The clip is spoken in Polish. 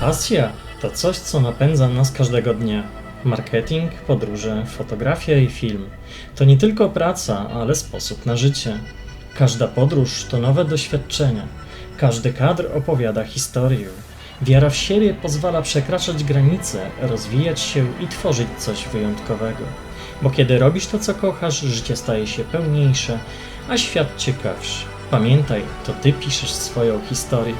Pasja to coś, co napędza nas każdego dnia. Marketing, podróże, fotografia i film to nie tylko praca, ale sposób na życie. Każda podróż to nowe doświadczenia. Każdy kadr opowiada historię. Wiara w siebie pozwala przekraczać granice, rozwijać się i tworzyć coś wyjątkowego. Bo kiedy robisz to, co kochasz, życie staje się pełniejsze, a świat ciekawszy. Pamiętaj, to ty piszesz swoją historię.